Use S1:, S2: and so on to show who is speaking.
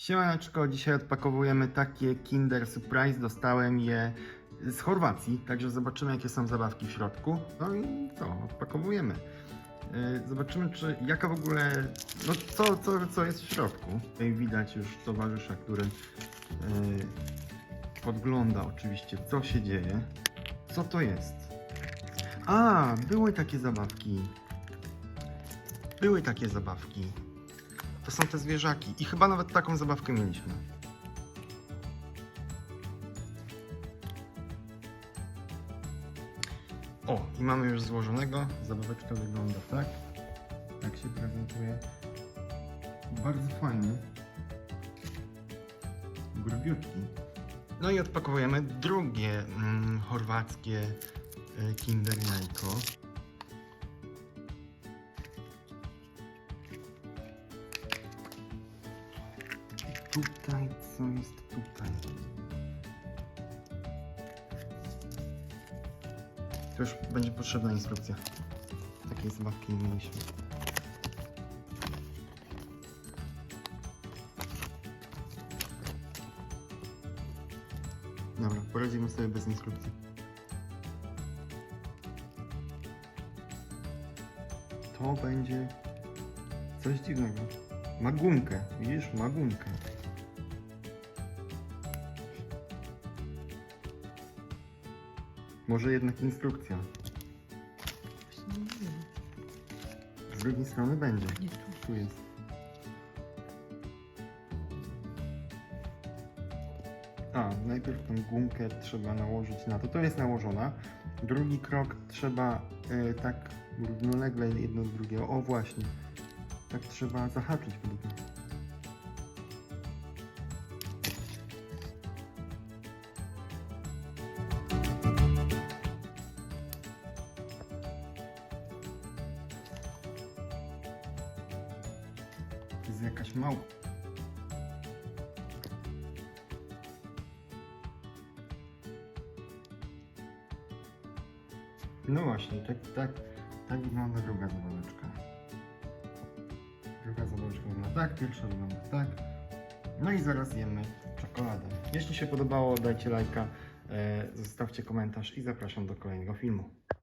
S1: Siemaneczko, dzisiaj odpakowujemy takie Kinder Surprise. Dostałem je z Chorwacji, także zobaczymy jakie są zabawki w środku. No i co, odpakowujemy. Yy, Zobaczymy, czy jaka w ogóle, no co, co, co jest w środku. Tutaj widać już towarzysza, który yy, podgląda oczywiście, co się dzieje. Co to jest? A, były takie zabawki. Były takie zabawki. To są te zwierzaki. I chyba nawet taką zabawkę mieliśmy. O, i mamy już złożonego. Zabaweczka wygląda tak. Tak się prezentuje. Bardzo fajny. Grubiutki. No i odpakowujemy drugie mm, chorwackie y, Kinder Jajko. Tutaj, co jest tutaj? To już będzie potrzebna instrukcja. Takiej zabawki nie mieliśmy. Dobra, poradzimy sobie bez instrukcji. To będzie coś dziwnego. Ma gumkę, widzisz? Ma gumkę. Może jednak instrukcja.
S2: Właśnie nie wiem.
S1: Z drugiej strony będzie.
S2: Nie tu.
S1: Tu jest. A, najpierw tą gumkę trzeba nałożyć na to. To jest nałożona. Drugi krok trzeba e, tak równolegle jedno z drugiego. O właśnie. Tak trzeba zahaczyć według mnie. Jest jakaś małpa. No właśnie, tak, tak, tak wygląda druga zabaweczka. Druga zabaweczka wygląda tak, pierwsza wygląda tak. No i zaraz jemy czekoladę. Jeśli się podobało, dajcie lajka, e, zostawcie komentarz i zapraszam do kolejnego filmu.